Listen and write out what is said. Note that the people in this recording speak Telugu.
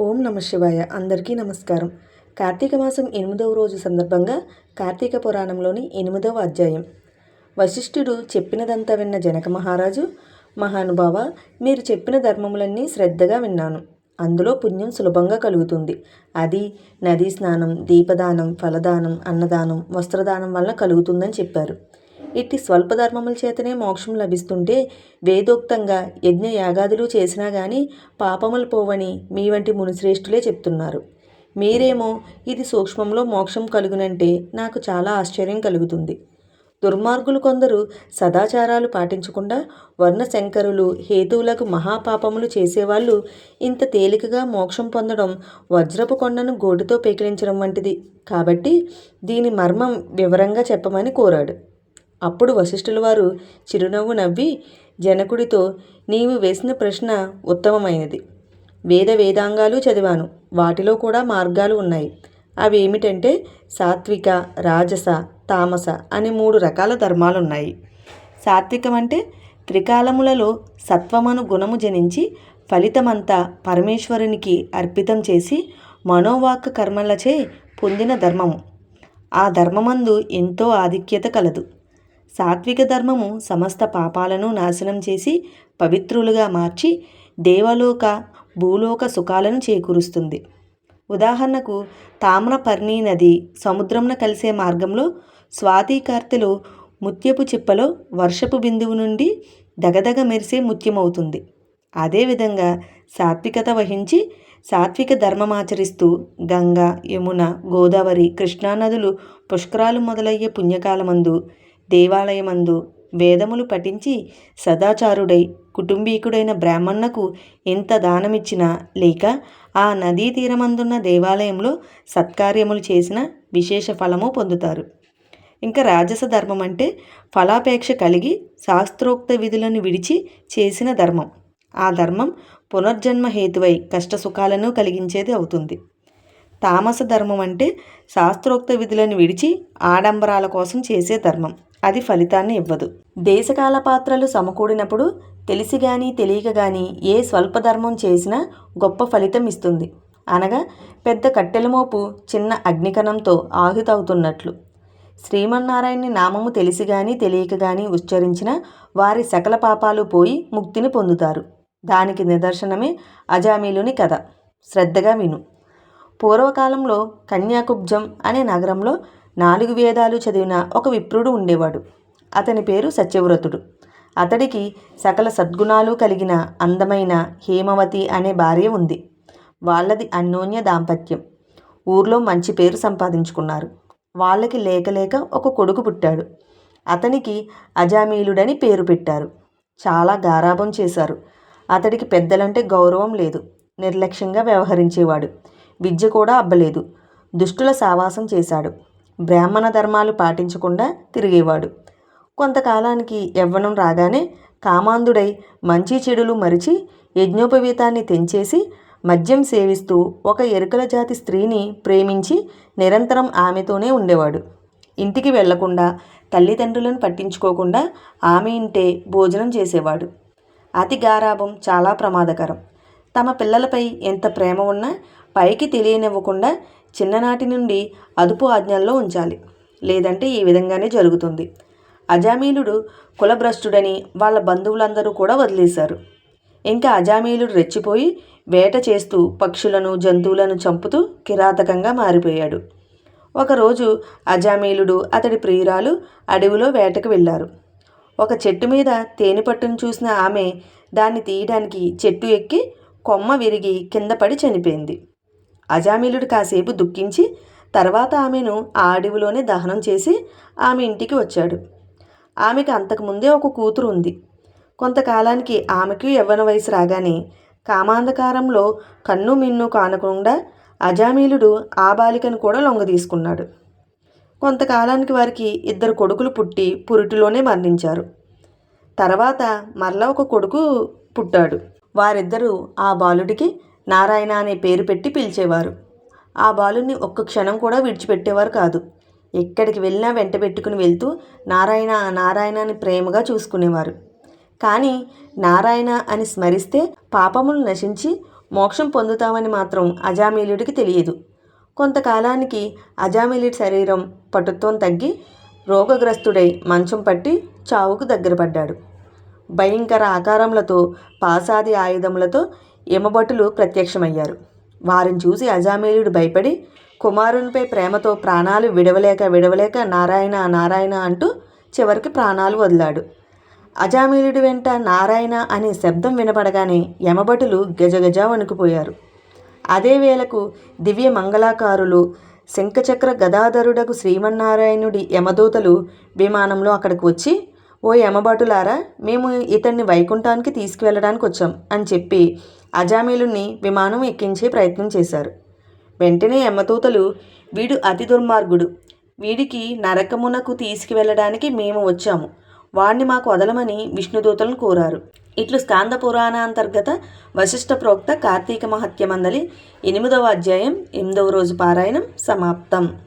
ఓం నమ శివాయ. అందరికీ నమస్కారం. కార్తీక మాసం ఎనిమిదవ రోజు సందర్భంగా కార్తీక పురాణంలోని ఎనిమిదవ అధ్యాయం. వశిష్ఠుడు చెప్పినదంతా విన్న జనక మహారాజు మహానుభావ మీరు చెప్పిన ధర్మములన్నీ శ్రద్ధగా విన్నాను. అందులో పుణ్యం సులభంగా కలుగుతుంది. అది నదీ స్నానం దీపదానం ఫలదానం అన్నదానం వస్త్రదానం వలన కలుగుతుందని చెప్పారు. ఇట్టి స్వల్ప ధర్మముల చేతనే మోక్షం లభిస్తుంటే వేదోక్తంగా యజ్ఞ యాగాదులు చేసినా గాని పాపములు పోవని మీ వంటి మునిశ్రేష్ఠులే చెప్తున్నారు. మీరేమో ఇది సూక్ష్మంలో మోక్షం కలుగునంటే నాకు చాలా ఆశ్చర్యం కలుగుతుంది. దుర్మార్గులు కొందరు సదాచారాలు పాటించకుండా వర్ణశంకరులు హేతువులకు మహాపాపములు చేసేవాళ్ళు ఇంత తేలికగా మోక్షం పొందడం వజ్రపు కొండను గోటితో పెకిలించడం వంటిది. కాబట్టి దీని మర్మం వివరంగా చెప్పమని కోరాడు. అప్పుడు వశిష్ఠుల వారు చిరునవ్వు నవ్వి జనకుడితో నీవు వేసిన ప్రశ్న ఉత్తమమైనది. వేద వేదాంగాలు చదివాను. వాటిలో కూడా మార్గాలు ఉన్నాయి. అవి ఏమిటంటే సాత్విక రాజస తామస అనే మూడు రకాల ధర్మాలు ఉన్నాయి సాత్వికం అంటే త్రికాలములలో సత్వమను గుణము జనించి ఫలితమంతా పరమేశ్వరునికి అర్పితం చేసి మనోవాక్ కర్మలచే పొందిన ధర్మము. ఆ ధర్మమందు ఎంతో ఆధిక్యత కలదు. సాత్విక ధర్మము సమస్త పాపాలను నాశనం చేసి పవిత్రులుగా మార్చి దేవలోక భూలోక సుఖాలను చేకూరుస్తుంది. ఉదాహరణకు తామ్రపర్ణి నది సముద్రంన కలిసే మార్గంలో స్వాతికార్తెలు ముత్యపు చిప్పలో వర్షపు బిందువు నుండి దగదగ మెరిసే ముత్యమవుతుంది. అదేవిధంగా సాత్వికత వహించి సాత్విక ధర్మమాచరిస్తూ గంగా యమున గోదావరి కృష్ణానదులు పుష్కరాలు మొదలయ్యే పుణ్యకాలమందు దేవాలయమందు వేదములు పఠించి సదాచారుడై కుటుంబీకుడైన బ్రాహ్మణకు ఎంత దానమిచ్చినా లేక ఆ నదీ తీరమందున్న దేవాలయంలో సత్కార్యములు చేసిన విశేష ఫలము పొందుతారు. ఇంకా రాజస ధర్మం అంటే ఫలాపేక్ష కలిగి శాస్త్రోక్త విధులను విడిచి చేసిన ధర్మం. ఆ ధర్మం పునర్జన్మ హేతువై కష్టసుఖాలను కలిగించేది అవుతుంది. తామస ధర్మం అంటే శాస్త్రోక్త విధులను విడిచి ఆడంబరాల కోసం చేసే ధర్మం. అది ఫలితాన్ని ఇవ్వదు. దేశకాల పాత్రలు సమకూడినప్పుడు తెలిసి గాని తెలియక గాని ఏ స్వల్పధర్మం చేసినా గొప్ప ఫలితం ఇస్తుంది. అనగా పెద్ద కట్టెలమోపు చిన్న అగ్నికణంతో ఆహుతవుతున్నట్లు. శ్రీమన్నారాయణని నామము తెలిసి గాని తెలియక గాని ఉచ్చరించిన వారి సకల పాపాలు పోయి ముక్తిని పొందుతారు. దానికి నిదర్శనమే అజామీలుని కథ. శ్రద్ధగా విను. పూర్వకాలంలో కన్యాకుబ్జం అనే నగరంలో నాలుగు వేదాలు చదివిన ఒక విప్రుడు ఉండేవాడు. అతని పేరు సత్యవ్రతుడు. అతడికి సకల సద్గుణాలు కలిగిన అందమైన హేమవతి అనే భార్య ఉంది. వాళ్ళది అన్యోన్య దాంపత్యం. ఊర్లో మంచి పేరు సంపాదించుకున్నారు. వాళ్ళకి లేకలేక ఒక కొడుకు పుట్టాడు. అతనికి అజామీలుడని పేరు పెట్టారు. చాలా గారాభం చేశారు. అతడికి పెద్దలంటే గౌరవం లేదు. నిర్లక్ష్యంగా వ్యవహరించేవాడు. విద్య కూడా అబ్బలేదు. దుష్టుల సావాసం చేశాడు. బ్రాహ్మణ ధర్మాలు పాటించకుండా తిరిగేవాడు. కొంతకాలానికి యవ్వనం రాగానే కామాంధుడై మంచి చెడులు మరిచి యజ్ఞోపవీతాన్ని తెంచేసి మద్యం సేవిస్తూ ఒక ఎరుకల జాతి స్త్రీని ప్రేమించి నిరంతరం ఆమెతోనే ఉండేవాడు. ఇంటికి వెళ్ళకుండా తల్లిదండ్రులను పట్టించుకోకుండా ఆమె ఇంటే భోజనం చేసేవాడు. అతి గారాభం చాలా ప్రమాదకరం. తమ పిల్లలపై ఎంత ప్రేమ ఉన్నా పైకి తెలియనివ్వకుండా చిన్ననాటి నుండి అదుపు ఆజ్ఞల్లో ఉంచాలి. లేదంటే ఈ విధంగానే జరుగుతుంది. అజామీలుడు కులభ్రష్టుడని వాళ్ళ బంధువులందరూ కూడా వదిలేశారు. ఇంకా అజామీలుడు రెచ్చిపోయి వేట చేస్తూ పక్షులను జంతువులను చంపుతూ కిరాతకంగా మారిపోయాడు. ఒకరోజు అజామీలుడు అతడి ప్రియురాలు అడవిలో వేటకు వెళ్ళారు. ఒక చెట్టు మీద తేనె పట్టును చూసిన ఆమె దాన్ని తీయడానికి చెట్టు ఎక్కి కొమ్మ విరిగి కింద పడి చనిపోయింది. అజామీలుడు కాసేపు దుఃఖించి తర్వాత ఆమెను ఆ అడవిలోనే దహనం చేసి ఆమె ఇంటికి వచ్చాడు. ఆమెకు అంతకుముందే ఒక కూతురు ఉంది. కొంతకాలానికి ఆమెకు యవ్వన వయసు రాగానే కామాంధకారంలో కన్ను మిన్ను కానకుండా అజామీలుడు ఆ బాలికను కూడా లొంగ తీసుకున్నాడు. కొంతకాలానికి వారికి ఇద్దరు కొడుకులు పుట్టి పురిటిలోనే మరణించారు. తర్వాత మరలా ఒక కొడుకు పుట్టాడు. వారిద్దరూ ఆ బాలుడికి నారాయణ అనే పేరు పెట్టి పిలిచేవారు. ఆ బాలుని ఒక్క క్షణం కూడా విడిచిపెట్టేవారు కాదు. ఎక్కడికి వెళ్ళినా వెంట పెట్టుకుని వెళ్తూ నారాయణ నారాయణ అని ప్రేమగా చూసుకునేవారు. కానీ నారాయణ అని స్మరిస్తే పాపములు నశించి మోక్షం పొందుతామని మాత్రం అజామీలుడికి తెలియదు. కొంతకాలానికి అజామిలుడి శరీరం పటుత్వం తగ్గి రోగగ్రస్తుడై మంచం పట్టి చావుకు దగ్గర పడ్డాడు భయంకర ఆకారములతో పాసాది ఆయుధములతో యమభటులు ప్రత్యక్షమయ్యారు. వారిని చూసి అజామేలుడు భయపడి కుమారునిపై ప్రేమతో ప్రాణాలు విడవలేక విడవలేక నారాయణ నారాయణ అంటూ చివరికి ప్రాణాలు వదిలాడు. అజామీలుడి వెంట నారాయణ అనే శబ్దం వినపడగానే యమభటులు గజగజ వణుకుపోయారు. అదే వేళకు దివ్య మంగళాకారులు శంఖచక్ర గదాధరుడకు శ్రీమన్నారాయణుడి యమదూతలు విమానంలో అక్కడికి వచ్చి ఓ యమభటులారా మేము ఇతన్ని వైకుంఠానికి తీసుకువెళ్ళడానికి వచ్చాం అని చెప్పి అజామీలుని విమానం ఎక్కించే ప్రయత్నం చేశారు. వెంటనే యమదూతలు వీడు అతి దుర్మార్గుడు. వీడికి నరకమునకు తీసుకువెళ్ళడానికి మేము వచ్చాము. వాణ్ణి మాకు వదలమని విష్ణుదూతలను కోరారు. ఇట్లు స్కాంద పురాణాంతర్గత వశిష్ఠ ప్రోక్త కార్తీక మహత్యమందలి ఎనిమిదవ అధ్యాయం ఎనిమిదవ రోజు పారాయణం సమాప్తం.